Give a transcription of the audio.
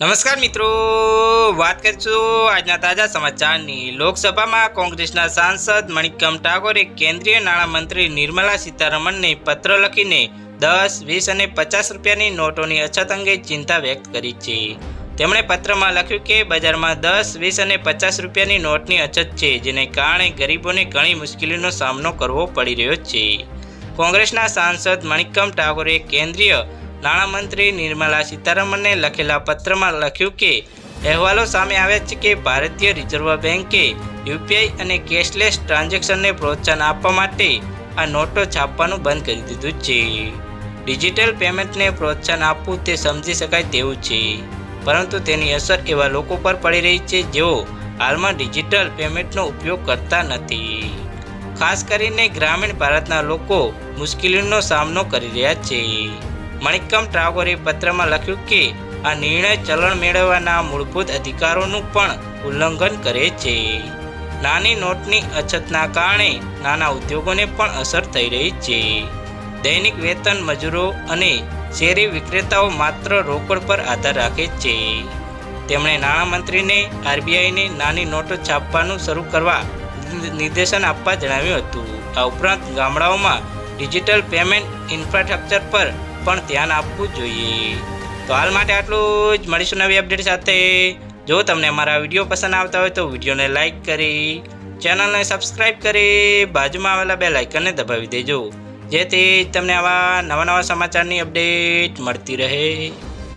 નમસ્કાર મિત્રો. વાત કરીશું આજના તાજા સમાચારની. લોકસભામાં કોંગ્રેસના સાંસદ મણિકમ ટાગોરે કેન્દ્રીય નાણામંત્રી નિર્મલા સીતારમણને પત્ર લખીને દસ, વીસ અને પચાસ રૂપિયાની નોટોની અછત અંગે ચિંતા વ્યક્ત કરી છે. તેમણે પત્રમાં લખ્યું કે બજારમાં દસ, વીસ અને પચાસ રૂપિયાની નોટની અછત છે, જેને કારણે ગરીબોને ઘણી મુશ્કેલીનો સામનો કરવો પડી રહ્યો છે. કોંગ્રેસના સાંસદ મણિકમ ટાગોરે કેન્દ્રીય નાણામંત્રી નિર્મલા સીતારમણને લખેલા પત્રમાં લખ્યું કે, અહેવાલો સામે આવ્યા છે કે ભારતીય રિઝર્વ બેન્કે યુપીઆઈ અને કેશલેસ ટ્રાન્ઝેક્શનને પ્રોત્સાહન આપવા માટે આ નોટો છાપવાનું બંધ કરી દીધું છે. ડિજિટલ પેમેન્ટને પ્રોત્સાહન આપવું તે સમજી શકાય તેવું છે. પરંતુ તેની અસર એવા લોકો પર પડી રહી છે જેઓ હાલમાં ડિજિટલ પેમેન્ટનો ઉપયોગ કરતા નથી. ખાસ કરીને ગ્રામીણ ભારતના લોકો મુશ્કેલીનો સામનો કરી રહ્યા છે. મણિકમ ટાગોરે પત્રમાં લખ્યું કે, આ નિર્ણય ચલણ મેળવવાના મૂળભૂત અધિકારોનું પણ ઉલ્લંઘન કરે છે. નાની નોટની અછતના કારણે નાના ઉદ્યોગોને પણ અસર થઈ રહી છે. દૈનિક વેતન મજૂરો અને શેરી વિક્રેતાઓ માત્ર રોકડ પર આધાર રાખે છે. તેમણે નાણામંત્રીને, આરબીઆઈને નાની નોટો છાપવાનું શરૂ કરવા નિર્દેશન આપવા જણાવ્યું હતું. આ ઉપરાંત ગામડાઓમાં ડિજિટલ પેમેન્ટ ઇન્ફ્રાસ્ટ્રક્ચર પર પણ ધ્યાન આપવું જોઈએ. તો હાલ માટે આટલું જ. મળીશું નવી અપડેટ સાથે. જો તમને અમારા વીડિયો પસંદ આવતા હોય તો વિડીયોને લાઇક કરી, ચેનલને સબસ્ક્રાઇબ કરી, બાજુમાં આવેલા બે લાઇકનને દબાવી દેજો. જેથી તમને આવા નવા નવા સમાચારની અપડેટ મળતી રહે.